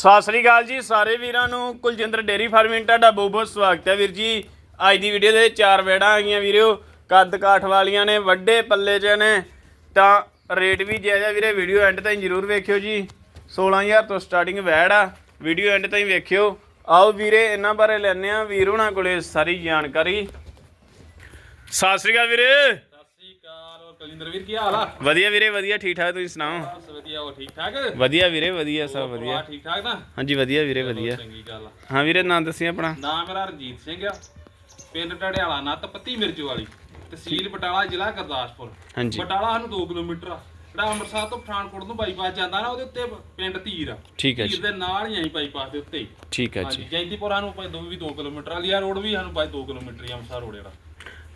ਸਤਿ ਸ੍ਰੀ ਅਕਾਲ ਜੀ ਸਾਰੇ ਵੀਰਾਂ ਨੂੰ, ਕੁਲਜਿੰਦਰ ਡੇਰੀ ਫਾਰਮਿੰਗ ਤੁਹਾਡਾ ਬਹੁਤ ਬਹੁਤ ਸਵਾਗਤ ਹੈ ਵੀਰ ਜੀ। ਅੱਜ ਦੀ ਵੀਡੀਓ ਦੇ ਚਾਰ ਵੇੜਾਂ ਆ ਗਈਆਂ ਵੀਰੋ ਕੱਦ ਕਾਠ ਵਾਲੀਆਂ ਨੇ, ਵੱਡੇ ਪੱਲੇ 'ਚ ਨੇ। ਤਾਂ ਰੇਟ ਵੀ ਜਾਇਜ਼ਾ ਵੀਰੇ ਵੀਡੀਓ ਐਂਡ ਤਾਈਂ ਜਰੂਰ ਵੇਖਿਓ ਜੀ। 16000 ਤੋਂ ਸਟਾਰਟਿੰਗ ਵੈੜ ਆ ਵੀਡੀਓ ਐਂਡ ਤਾਈਂ ਵੇਖਿਓ। ਆਓ ਵੀਰੇ, ਇਹਨਾਂ ਬਾਰੇ ਲੈਣੇ ਆ ਵੀਰ ਉਹਨਾਂ ਕੋਲੇ ਸਾਰੀ ਜਾਣਕਾਰੀ। ਸਤਿ ਸ੍ਰੀ ਅਕਾਲ ਵੀਰੇ ਸਤਿ ਸ੍ਰੀ ਅਕਾਲ ਹੋਰ ਕਲਿੰਦਰ ਵੀਰ ਕੀ ਹਾਲ ਆ? ਵਧੀਆ ਵੀਰੇ ਵਧੀਆ ਠੀਕ ਠਾਕ ਤੁਸੀਂ ਸੁਣਾਓ? ਬਸ ਵਧੀਆ ਹੋ ਠੀਕ ਠਾਕ? ਵਧੀਆ ਵੀਰੇ ਵਧੀਆ ਸਭ ਵਧੀਆ। ਠੀਕ ਠਾਕ ਨਾ ਹਾਂਜੀ ਵਧੀਆ ਵੀਰੇ ਵਧੀਆ। ਚੰਗੀ ਗੱਲ ਆ। ਹਾਂ ਵੀਰੇ ਨਾਂ ਦੱਸੀ ਆਪਣਾ। ਨਾਮ ਮੇਰਾ ਰਣਜੀਤ ਸਿੰਘ ਆ। ਪਿੰਡ ਟੜਿਆਲਾ ਨੱਤ ਪੱਤੀ ਮਿਰਜੂ ਵਾਲੀ ਤਹਿਸੀਲ ਬਟਾਲਾ ਜ਼ਿਲ੍ਹਾ ਗੁਰਦਾਸਪੁਰ। ਹਾਂਜੀ। ਬਟਾਲਾ ਸਾਨੂੰ 2 ਕਿਲੋਮੀਟਰ ਆ। ਜਿਹੜਾ ਅੰਮ੍ਰਿਤਸਰ ਤੋਂ ਪਠਾਨਕੋਟ ਨੂੰ ਬਾਈਪਾਸ ਜਾਂਦਾ ਨਾ ਉਹਦੇ ਉੱਤੇ ਪਿੰਡ ਧੀਰ ਆ। ਠੀਕ ਹੈ ਧੀਰ ਜੀ। ਦੇ ਨਾਲ ਹੀ ਆਈ ਬਾਈਪਾਸ ਦੇ ਉੱਤੇ ਹੀ। ਠੀਕ ਹੈ ਹਾਂਜੀ ਜੀ ਜੈਂਤੀਪੁਰਾ ਨੂੰ ਭਾਈ ਦੋ ਵੀ 2 ਕਿਲੋਮੀਟਰ ਆ। ਲਿਆ ਰੋਡ ਵੀ ਸਾਨੂੰ ਬਾਈ 2 ਕਿਲੋਮੀਟਰ ਹੀ ਆ ਅੰਮ੍ਰਿਤਸਰ ਰੋਡ ਜਿਹੜਾ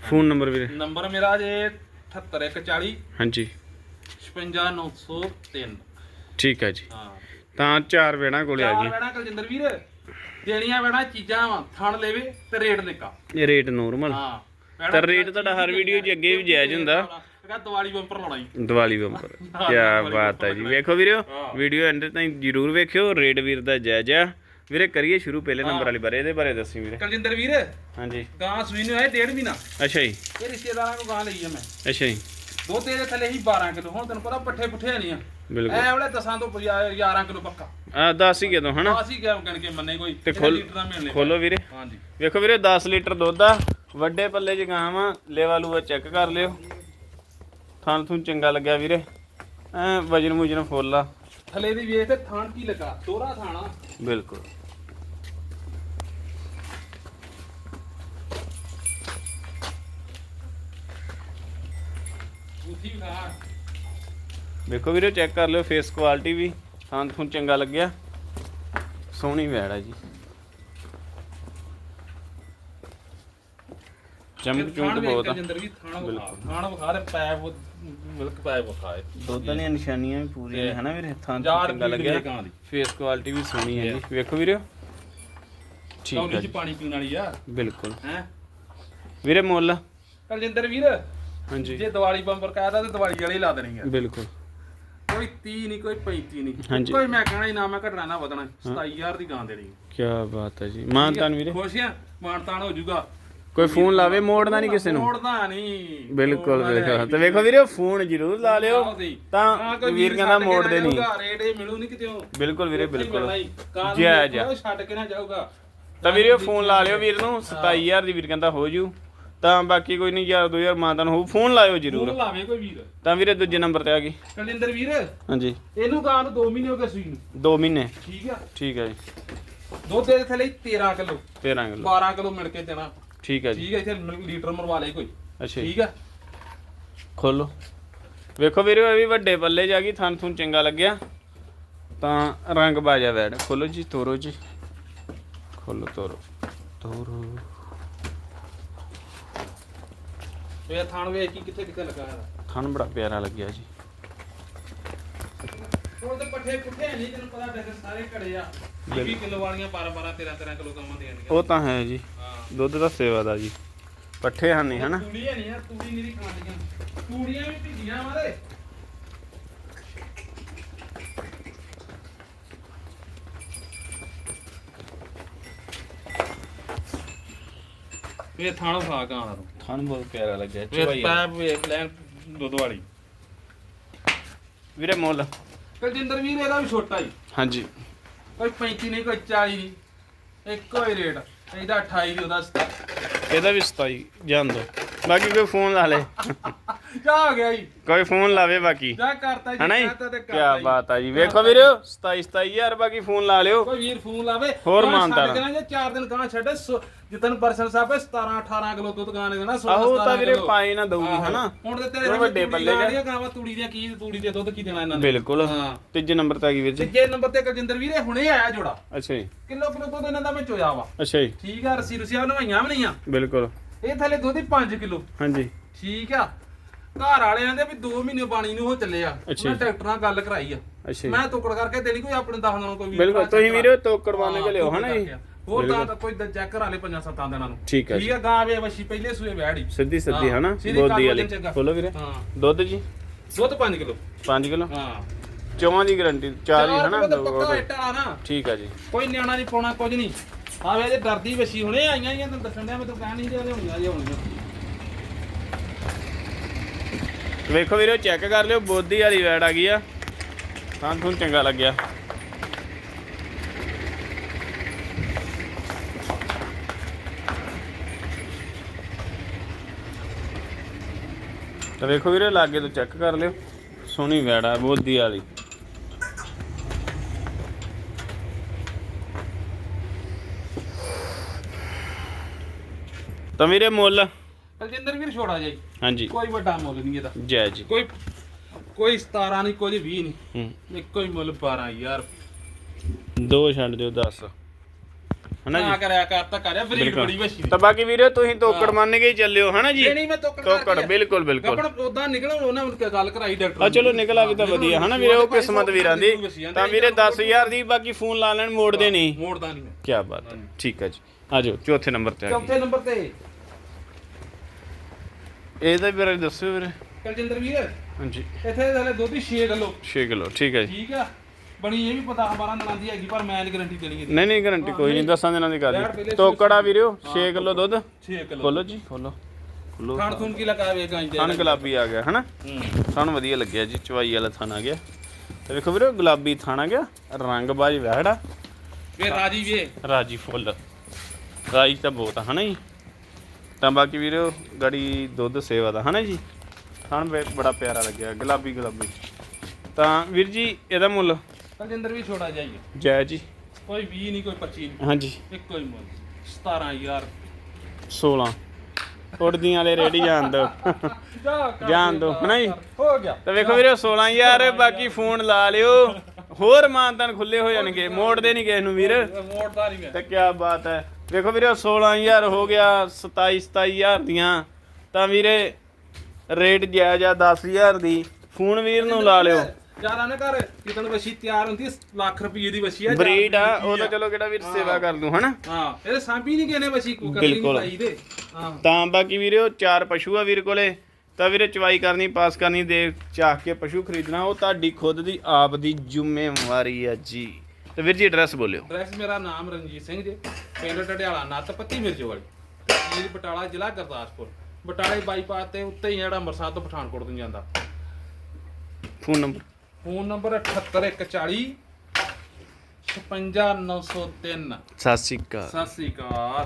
ਫੋਨ ਨੰਬਰ ਵੀਰੇ। ਨੰਬਰ ਮੇਰਾ ਜੇ 78140 ਹਾਂਜੀ। 56903 ਠੀਕ ਹੈ ਜੀ। ਹਾਂ। ਤਾਂ ਚਾਰ ਵੇੜਾਂ ਕੋਲੇ ਆ ਚਾਰ ਗਈ। ਵੇਣਾ ਕੁਲਜਿੰਦਰ ਵੀਰ ਦੇਣੀਆਂ ਵੇਣਾ ਚੀਜ਼ਾਂ ਵਾ ਥਣ ਲੈਵੇ ਤੇ ਰੇਟ ਨਿੱਕਾ। ਇਹ ਰੇਟ ਨੋਰਮਲ ਹਾਂ ਤਾਂ ਰੇਟ ਤੁਹਾਡਾ ਹਰ ਵੀਡੀਓ 'ਚ ਅੱਗੇ ਵੀ ਜਾਇਜ਼ ਹੁੰਦਾ। ਹੈਗਾ ਦੀਵਾਲੀ ਬੰਪਰ ਲਾਉਣਾ ਜੀ। ਦੀਵਾਲੀ ਬੰਪਰ। ਕੀ ਬਾਤ ਹੈ ਜੀ। ਵੇਖੋ ਵੀਰਿਓ ਵੀਡੀਓ ਐਂਡ ਤਾਈਂ ਜਰੂਰ ਵੇਖਿਓ। ਰੇਟ ਵੀਰ ਦਾ ਜਾਇਜ਼ ਵੀਰੇ ਕਰੀਏ ਸ਼ੁਰੂ ਪਹਿਲੇ ਨੰਬਰ ਵਾਲੀ ਬਾਰੇ ਇਹਦੇ ਬਾਰੇ ਦੱਸੀ ਵੀਰੇ। ਕੁਲਜਿੰਦਰ ਵੀਰ ਹਾਂਜੀ। ਗਾਂ ਸੂਈ ਨੂੰ ਹੈ ਡੇਢ ਮਹੀਨਾ। ਅੱਛਾ ਜੀ। ਇਹ ਰਿਸ਼ਤੇਦਾਰਾਂ ਕੋ ਗਾਂ ਲਈ ਆ ਮੈਂ। ਅੱਛਾ ਜੀ। ਦੋ ਤੇਰੇ ਥੱਲੇ ਹੀ 12 ਕਿਲੋ ਹੁਣ ਤੈਨੂੰ ਪਤਾ ਪੱਠੇ ਪੁੱਠੇ ਨਹੀਂ ਆ। ਬਿਲਕੁਲ। ਐ ਵਾਲੇ ਦਸਾਂ ਤੋਂ 11 ਕਿਲੋ ਪੱਕਾ। ਆ ਦੱਸ ਹੀ ਕਿਦੋਂ ਹਨਾ? ਅਸੀਂ ਗਿਆ ਗਣ ਕੇ ਮੰਨੇ ਕੋਈ ਤੇ ਇਹਦਾ ਖੋਲ ਖੋਲੋ ਵੀਰੇ। ਹਾਂਜੀ। ਵੇਖੋ ਵੀਰੇ 10 ਲੀਟਰ ਦੁੱਧ ਆ। ਵੱਡੇ ਪੱਲੇ ਚ ਗਾਂ ਵਾ ਲੇਵਾ ਲੂਆ ਚੈੱਕ ਕਰ ਲਿਓ। ਥਾਂ ਥੂੰ ਚੰਗਾ ਲੱਗਿਆ ਵੀਰੇ। ਐ ਵਜਨ ਮੁਜਨ ਫੁੱਲ ਆ। ਥੱਲੇ ਦੀ ਵੇਖ ਤੇ ਥਾਣ ਕੀ ਲੱਗਾ ਦੋਹਰਾ ਥਾਣਾ ਬਿਲਕੁਲ। ਵੇਖੋ ਵੀਰੇ ਚੈੱਕ ਕਰ ਲਿਓ ਫੇਸ ਕੁਆਲਿਟੀ ਵੀ। ਥਾਂ ਥੂੰ ਚੰਗਾ ਲੱਗਿਆ। ਸੋਹਣੀ ਵੈੜ ਆ ਜੀ। ਚਮਕ ਚੁੰਕ ਬਹੁਤ ਆ। ਜਿੰਦਰ ਵੀ ਥਾਣਾ ਵਿਖਾ ਥਾਣਾ ਵਿਖਾ ਤੇ ਪੈਪ ਮਿਲਕ ਪੈਪ ਵਿਖਾਏ ਦੁੱਧ ਦੀਆਂ ਨਿਸ਼ਾਨੀਆਂ ਵੀ ਪੂਰੀਆਂ ਨੇ ਹਨਾ ਵੀਰੇ? ਥਾਂ ਯਾਰ ਚੰਗਾ ਲੱਗਿਆ। ਫੇਸ ਕੁਆਲਿਟੀ ਵੀ ਸੋਹਣੀ ਹੈ ਜੀ। ਵੇਖੋ ਵੀਰੇ। ਠੀਕ ਹੈ ਜੀ। ਪਾਣੀ ਪੀਣ ਵਾਲੀ ਆ। ਬਿਲਕੁਲ। ਹੈ? ਵੀਰੇ ਮੁੱਲ? ਕਰਜਿੰਦਰ ਵੀਰ। ਹਾਂਜੀ। ਜੇ ਦੀਵਾਲੀ ਬੰਪਰ ਕਾਇਦਾ ਤੇ ਦੀਵਾਲੀ ਵਾਲੇ ਹੀ ਲਾ ਦੇਣੀ ਆ। ਬਿਲਕੁਲ। ਕੋਈ 30 ਨਹੀਂ ਕੋਈ 35 ਨਹੀਂ। ਹਾਂਜੀ। ਕੋਈ ਮੈਂ ਕਹਿਣਾ ਹੀ ਨਾ ਮੈਂ ਘਟਣਾ ਨਾ ਵਧਣਾ। 27000 ਦੀ ਗਾਂ ਦੇਣੀ ਕੀ ਬਾਤ ਹੈ ਜੀ। ਮਾਨਤਾਨ ਵੀਰੇ? ਖੁਸ਼ ਆ? ਮਾਨਤਾਨ ਹੋ ਜਾਊਗਾ। ਕੋਈ ਫੋਨ ਲਾਵੇ ਮੋੜਨਾ ਨਹੀਂ ਕਿਸੇ ਨੂੰ। ਮੋੜਦਾ ਨਹੀਂ। ਬਿਲਕੁਲ ਬਿਲਕੁਲ। ਤੇ ਵੇਖੋ ਵੀਰੇ ਫੋਨ ਜ਼ਰੂਰ ਲਾ ਲਿਓ। ਤਾਂ ਵੀਰ ਕਹਿੰਦਾ ਮੋੜਦੇ ਨਹੀਂ। ਰੇਟ ਇਹ ਮਿਲੂ ਨਹੀਂ ਕਿਤੇ ਬਿਲਕੁਲ ਵੀਰੇ ਬਿਲਕੁਲ। ਜੈ ਜੈ। ਛੱਡ ਕੇ ਨਾ ਜਾਊਗਾ। ਤਾਂ ਵੀਰੇ ਫੋਨ ਲਾ ਲਿਓ ਵੀਰ ਨੂੰ। 27000 ਦੀ ਵੀਰ ਕਹਿੰਦਾ ਹੋ ਜੂ। ਤਾਂ ਬਾਕੀ ਕੋਈ ਨਹੀਂ ਯਾਰ 2000 ਮਾਨਤਾਨ ਹੋਊ ਫੋਨ ਲਾਇਓ ਫੋਨ ਜ਼ਰੂਰ ਲਾਵੇ ਕੋਈ ਵੀਰ। ਤਾਂ ਵੀਰੇ ਦੂਜੇ ਨੰਬਰ ਤੇ ਆ ਗਈ। ਕਲਿੰਦਰ ਵੀਰ ਹਾਂਜੀ। ਇਹਨੂੰ ਗਾਂ ਨੂੰ 2 ਮਹੀਨੇ ਹੋ ਗਏ ਸੂਈ ਨੂੰ। 2 ਮਹੀਨੇ। ਠੀਕ ਆ। ਠੀਕ ਹੈ ਜੀ। ਦੁੱਧ ਦੇ ਥੱਲੇ 13 ਕਿਲੋ। 13 ਕਿਲੋ। 12 ਕਿਲੋ ਮਿਲ ਕੇ ਦੇਣਾ। ਠੀਕ ਹੈ ਜੀ। ਠੀਕ ਹੈ ਇੱਥੇ ਲੀਟਰ ਮਰਵਾ ਲੈ ਕੋਈ। ਅੱਛਾ ਜੀ। ਠੀਕ ਆ। ਖੋਲੋ। ਵੇਖੋ ਵੀਰੇ ਇਹ ਵੀ ਵੱਡੇ ਪੱਲੇ ਜਾ ਗਈ ਥਣ ਥੁਣ ਚੰਗਾ ਲੱਗਿਆ। ਤਾਂ ਰੰਗ ਬਾਜਾ ਵੈੜ ਖੋਲੋ ਜੀ ਤੋਰੋ ਜੀ। ਖੋਲੋ ਤੋਰੋ। ਤੋਰੋ। ਇਹ ਥਾਣ ਵੇਖ ਕੀ ਕਿੱਥੇ ਕਿੱਥੇ ਲੱਗਾ ਹੈ ਥਣ ਬੜਾ ਪਿਆਰਾ ਲੱਗਿਆ ਜੀ। ਹੁਣ ਤੇ ਪੱਠੇ ਪੁੱਠੇ ਨਹੀਂ ਤੈਨੂੰ ਪਤਾ ਡੰਗਰ ਸਾਰੇ ਘੜੇ ਆ। 20 ਕਿਲੋ ਵਾਲੀਆਂ 12 12 13 13 ਕਿਲੋ ਕੰਮਾਂ ਦੇਣਗੀਆਂ ਉਹ ਤਾਂ ਹੈ ਜੀ। ਹਾਂ। ਦੁੱਧ ਦਾ ਸੇਵਾ ਦਾ ਜੀ। ਪੱਠੇ ਹਨ ਨਹੀਂ ਹਨਾ ਤੂੜੀਆਂ ਨਹੀਂ ਆ ਤੂੜੀ ਨਹੀਂ ਖਾਂਦੀਆਂ ਤੂੜੀਆਂ ਵੀ ਭਿੱਜੀਆਂ ਮਾਰੇ ਇਹ ਥਾਣਾ ਫਾ ਕਾਂ ਦਾ ਥਣ ਬਹੁਤ ਪਿਆਰਾ ਲੱਗਿਆ ਵੇ ਪੈਪ ਵੇਖ ਲੈਣ ਦੁੱਧ ਵਾਲੀ। ਵੀਰੇ ਮੁੱਲ। ਕੁਲਜਿੰਦਰ ਵੀਰ ਇਹਦਾ ਵੀ ਛੋਟਾ ਹੀ। ਹਾਂਜੀ। ਕੋਈ 35 ਨਹੀਂ ਕੋਈ 40 ਨਹੀਂ। ਇੱਕੋ ਹੀ ਰੇਟ। ਇਹਦਾ 28 ਦੀ ਉਹਦਾ 27 ਇਹਦਾ ਵੀ 27 ਜਾਣ ਦੋ ਬਾਕੀ ਕੋਈ ਫੋਨ ਲਾ ਲੇ। ਜਾ ਆ ਗਿਆ ਜੀ। ਕੋਈ ਫੋਨ ਲਾਵੇ ਬਾਕੀ। ਜਾ ਕਰਤਾ ਜੀ ਹਨਾ ਜੀ? ਤੇ ਕੀ ਕਰਤਾ ਜੀ। ਬਾਤ ਆ ਜੀ। ਵੇਖੋ ਵੀਰੇ 27 27000 ਬਾਕੀ ਫੋਨ ਲਾ ਲਿਓ। ਕੋਈ ਵੀਰ ਫੋਨ ਲਾਵੇ। ਹੋਰ ਗਾਂ ਮਾਨਤਾ ਛੱਡ ਨਾ ਜੇ 4 ਦਿਨ ਗਾਂ ਛੱਡੇ ਜਿੱਦਨ ਪਰਸਨ ਸਾਹਿਬ 17 18 ਕਿਲੋ ਦੁੱਧ ਗਾਂ ਨੇ ਦੇਣਾ 16 ਆਹੋ ਤਾਂ 17 ਵੀਰੇ। ਪਾਈ ਨਾ ਦਊਗੀ। ਹਨਾ? ਹੁਣ ਤੇ ਤੇਰੇ ਉਹ ਵੱਡੇ ਪੱਲੇ ਚ। ਦੀਆਂ ਗਾਵਾਂ ਤੂੜੀ ਦੀਆਂ ਕੀ ਤੂੜੀ ਦੇ ਦੁੱਧ ਕੀ ਦੇਣਾ ਇਹਨਾਂ ਨੇ? ਬਿਲਕੁਲ। ਹਾਂ। ਤੀਜੇ ਨੰਬਰ ਤੇ ਆ ਗਈ ਵੀਰ ਜੀ। ਤੀਜੇ ਨੰਬਰ ਤੇ ਕੁਲਜਿੰਦਰ ਵੀਰੇ ਹੁਣੇ ਆਇਆ ਜੋੜਾ। ਅੱਛਾ ਜੀ। ਕਿਲੋ ਕਿਲੋ ਦੁੱਧ ਇਹਨਾਂ ਦਾ ਮੈਂ ਚੋਇਆ ਵਾ। ਅੱਛਾ ਜੀ। ਠੀਕ ਆ ਰਸੀ ਰਸੀਆਂ ਨਵਾਈਆਂ ਵੀ ਨਹੀਂ ਆ। ਬਿਲਕੁਲ। ਇਹ ਥੱਲੇ ਦੁੱਧ ਹੀ 5 ਕਿਲੋ। ਹਾਂਜੀ। ਠੀਕ ਆ। ਘਰ ਵਾਲਿਆਂ ਦੇ ਵੀ 2 ਮਹੀਨੇ ਪਾਣੀ ਨੂੰ ਉਹ ਚੱਲੇ ਆ। ਮੈਂ ਡਾਕਟਰ ਨਾਲ ਗੱਲ ਕਰਾਈ ਆ। ਅੱਛਾ ਮੈਂ ਟੁਕੜ ਕਰਕੇ ਦੇਣੀ ਕੋਈ ਆਪਣੇ ਦਸ ਦਿਨਾਂ ਕੋਈ ਬਿਲਕੁਲ ਤੁਸੀਂ ਵੀਰੇ ਤੋਕੜ ਬਣ ਕੇ ਲਿਓ ਹਾਂ, ਹਨਾ ਜੀ? ਹੋਰ ਤਾਂ ਕੋਈ ਚੈੱਕ ਕਰਾ ਲੈ ਪੰਜਾਂ ਸੱਤਾਂ ਦਿਨਾਂ ਨੂੰ। ਠੀਕ ਹੈ ਠੀਕ ਗਾਂ ਵੇ ਵਸ਼ੀ ਪਹਿਲੇ ਸੂਏ ਵੈੜੀ ਸਿੱਧੀ ਸਿੱਧੀ ਹਾਂ, ਹਨਾ? ਬੋਦੀ ਕਾਲੀ ਵਾਲੀ। ਖੋਲੋ ਵੀਰੇ। ਹਾਂ। ਦੁੱਧ ਜੀ? ਦੁੱਧ 5 ਕਿਲੋ। 5 ਕਿਲੋ? ਹਾਂ। ਚੌਹਾਂ ਦੀ ਗਾਰੰਟੀ ਚਾਰ ਹੀ ਹਨਾ? ਦੋ- ਵਾਲਾ ਠੀਕ ਆ ਜੀ। ਕੋਈ ਨਿਆਣਾ ਨਹੀਂ ਪਾਉਣਾ ਕੁਝ ਨਹੀਂ। ਆ ਵੇ ਇਹਦੇ ਡਰਦੀ ਵਸੀ ਹੁਣੇ ਆਈਆਂ ਹੀ ਤੈਨੂੰ ਦੱਸਣ ਡਿਆ, ਮੈਂ ਤੈਨੂੰ ਕਹਿ ਨਹੀਂ ਰਿਹਾ ਹੋਣੀਆਂ ਜੇ ਵੇਖੋ ਵੀਰੋ ਚੈੱਕ ਕਰ ਲਿਓ, ਬੋਦੀ ਵਾਲੀ ਵੈੜ ਆ ਗਈ ਆ। ਤਾਂ ਤੁਹਾਨੂੰ ਚੰਗਾ ਲੱਗਿਆ। ਤਾਂ ਵੇਖੋ ਵੀਰੇ, ਲਾਗੇ ਤੋਂ ਚੈੱਕ ਕਰ ਲਿਓ। ਸੋਹਣੀ ਵੈੜ ਆ ਬੋਧੀ ਵਾਲੀ। ਤਾਂ ਵੀਰੇ ਮੁੱਲ? ਬਲਜਿੰਦਰ ਵੀਰ ਛੋੜਾ ਜਾਈ ਹਾਂਜੀ। ਕੋਈ ਵੱਡਾ ਮੁੱਲ ਨਹੀਂ ਇਹਦਾ। ਜੈ ਜੀ। ਕੋਈ ਕੋਈ 17 ਨਹੀਂ ਕੋਈ 20 ਨਹੀਂ। ਹੂੰ। ਇੱਕੋ ਹੀ ਮੁੱਲ 12 ਯਾਰ ਦੋ ਛੱਡ ਦਿਓ 10 ਹਨਾ ਨਾ ਜੀ? ਕਰਿਆ ਕਰ ਤਾਂ ਕਰਿਆ ਬਿਲਕੁਲ। ਬੜੀ ਵਸੀ ਤਾਂ ਬਾਕੀ ਵੀਰੇ ਤੁਸੀਂ ਤੋਕੜ ਮੰਨ ਕੇ ਹੀ ਚੱਲਿਓ ਹਨਾ ਜੀ? ਨਹੀਂ ਨਹੀਂ ਮੈਂ ਤੋਕੜ ਤੋਕੜ ਬਿਲਕੁਲ ਬਿਲਕੁਲ। ਗੱਪਣ ਉਦਾਂ ਨਿਕਲ ਉਹਨਾਂ ਨੂੰ ਗੱਲ ਕਰਾਈ ਡਾਕਟਰ ਆ ਚਲੋ ਨਿਕਲਾ ਵੀ ਤਾਂ ਵਧੀਆ ਹਨਾ ਵੀਰੇ ਉਹ ਕਿਸਮਤ ਵੀਰਾਂ ਦੀ। ਤਾਂ ਵੀਰੇ 10000 ਦੀ ਬਾਕੀ ਫੋਨ ਲਾ ਲੈਣ ਮੋੜਦੇ ਨਹੀਂ। ਮੋੜਦਾ ਨਹੀਂ ਕੀ ਬਾਤ ਹੈ। ਠੀਕ ਹੈ ਜੀ। ਆ ਜਾਓ ਚੌਥੇ ਨੰਬਰ ਤੇ ਚੌਥੇ ਨੰਬਰ ਤੇ। ਇਹਦਾ ਵੀਰੇ ਦੱਸਿਓ ਵੀਰੇ। ਕਲਜਿੰਦਰ ਵੀਰ ਹਾਂਜੀ। ਇੱਥੇ ਥਲੇ ਦੁੱਧ ਹੀ 6 ਕਿਲੋ। 6 ਕਿਲੋ ਠੀਕ ਹੈ ਜੀ। ਠੀਕ ਆ। ਬਣੀ ਇਹ ਵੀ ਪਤਾ 12 ਦਿਨਾਂ ਦੀ ਹੈਗੀ ਪਰ ਮੈਂ ਨਹੀਂ ਗਾਰੰਟੀ ਦੇਣੀ ਇਹਦੀ। ਨਹੀਂ ਨਹੀਂ ਗਾਰੰਟੀ ਕੋਈ ਨਹੀਂ ਦੱਸਾਂ ਦਿਨਾਂ ਦੀ ਗੱਲ ਤੋਕੜਾ ਵੀਰਿਓ 6 ਕਿਲੋ ਦੁੱਧ। 6 ਕਿਲੋ ਖੋਲੋ ਜੀ ਖੋਲੋ। ਖੋਲੋ ਖਾਣ ਖੂਨ ਕੀ ਲਗਾਵੇ ਗਾਂ ਦੇ ਥਣ ਗੁਲਾਬੀ ਆ ਗਿਆ ਹਨਾ? ਸਾਨੂੰ ਵਧੀਆ ਲੱਗਿਆ ਜੀ ਚਵਾਈ ਵਾਲਾ ਥਣ ਆ ਗਿਆ। ਤੇ ਵੇਖੋ ਵੀਰੇ ਗੁਲਾਬੀ ਥਣ ਆ ਗਿਆ ਰੰਗ ਬਾਜ ਵਹਿੜਾ ਵੇ ਰਾਜੀ ਵੇ। ਰਾਜੀ ਫੁੱਲ। ਰਾਜੀ ਤਾਂ ਬਹੁਤ ਹਨਾ ਜੀ? ਤਾਂ ਬਾਕੀ ਵੀਰੇ ਗੜੀ ਦੁੱਧ ਸੇਵਾ ਦਾ ਹਨਾ ਜੀ? ਥਣ ਬੜਾ ਪਿਆਰਾ ਲੱਗਿਆ ਗੁਲਾਬੀ ਗੁਲਾਬੀ। ਤਾਂ ਵੀਰ ਜੀ ਇਹਦਾ ਮੁੱਲ? ਕਲਜਿੰਦਰ ਵੀ ਛੋੜਾ ਜਾਈਏ ਜੈ ਜੀ। ਕੋਈ 20 ਨਹੀਂ ਕੋਈ 25 ਨਹੀਂ। ਹਾਂਜੀ। ਇੱਕੋ ਹੀ ਮੁੱਲ 17 ਯਾਰ 16 ਉੜਦੀਆਂ ਵਾਲੇ ਰੇੜੀ ਜਾਣ ਦੋ। ਜਾਣ ਦਿਓ, ਹਨਾ ਜੀ? ਹੋ ਗਿਆ। ਤਾਂ ਵੇਖੋ ਵੀਰੇ 16000 ਬਾਕੀ ਫੋਨ ਲਾ ਲਿਓ। ਹੋਰ ਮਾਨਤਨ ਖੁੱਲੇ ਹੋ ਜਾਣਗੇ ਮੋੜਦੇ ਨਹੀਂ ਕਿਸੇ ਨੂੰ ਵੀਰ। ਮੋੜਦਾ ਨਹੀਂ ਮੈਂ। ਤੇ ਕੀ ਬਾਤ ਹੈ। ਵੇਖੋ ਵੀਰੇ 16000 ਹੋ ਗਿਆ 27 27000 ਦੀਆਂ। ਤਾਂ ਵੀਰੇ ਰੇਟ ਜਾਇਜ਼ ਆ 10000 ਦੀ। ਫੋਨ ਵੀਰ ਨੂੰ ਲਾ ਲਿਓ। ਜ਼ਿਆਦਾ ਨਾ ਕਰ ਕਿਤਨ ਵਸੀ ਤਿਆਰ ਹੁੰਦੀ ਹੈ, ਲੱਖ ਰੁਪਏ ਦੀ ਵਸੀ ਆ ਬਰੀਡ ਆ ਉਹ ਤਾਂ ਚਲੋ ਕਿਹੜਾ ਵੀਰ ਸੇਵਾ ਕਰ ਦੂ ਹਨਾ? ਹਾਂ ਇਹਦੇ ਸਾਂਭੀ ਨਹੀਂ ਗਏ ਨੇ ਵਸੀ ਕੋਈ ਕਦੀ ਨਹੀਂ ਬਿਲਕੁਲ। ਪਾਈ ਦੇ ਹਾਂ। ਤਾਂ ਬਾਕੀ ਵੀਰੇ ਉਹ ਚਾਰ ਪਸ਼ੂ ਆ ਵੀਰ ਕੋਲੇ। ਤਾਂ ਵੀਰੇ ਚਵਾਈ ਕਰਨੀ ਪਾਸ ਕਰਨੀ ਦੇ ਚਾਹ ਕੇ ਪਸ਼ੂ ਖਰੀਦਣਾ ਉਹ ਤੁਹਾਡੀ ਖੁਦ ਦੀ ਆਪ ਦੀ ਜ਼ਿੰਮੇਵਾਰੀ ਆ ਜੀ। ਤੇ ਵੀਰ ਜੀ ਐਡਰੈਸ ਬੋਲਿਓ। ਐਡਰੈਸ ਮੇਰਾ ਨਾਮ ਰਣਜੀਤ ਸਿੰਘ ਜੀ ਪਿੰਡ ਟਟਿਆਲਾ ਨੱਤ ਪੱਤੀ ਮਿਰਜੋ ਵਾਲੀ। ਤਹਿਸੀਲ ਬਟਾਲਾ ਜ਼ਿਲ੍ਹਾ ਗੁਰਦਾਸਪੁਰ। ਬਟਾਲੇ ਬਾਈਪਾਸ ਤੇ ਉੱਤੇ ਹੀ ਜਿਹੜਾ ਅੰਮ੍ਰਿਤਸਰ ਤੋਂ ਪਠਾਨਕੋਟ ਨੂੰ ਜਾਂਦਾ। ਫੋਨ ਨੰਬਰ ਫੋਨ ਨੰਬਰ 78140 56903 ਸਤਿ ਸ਼੍ਰੀ ਅਕਾਲ। ਸਤਿ ਸ੍ਰੀ ਅਕਾਲ।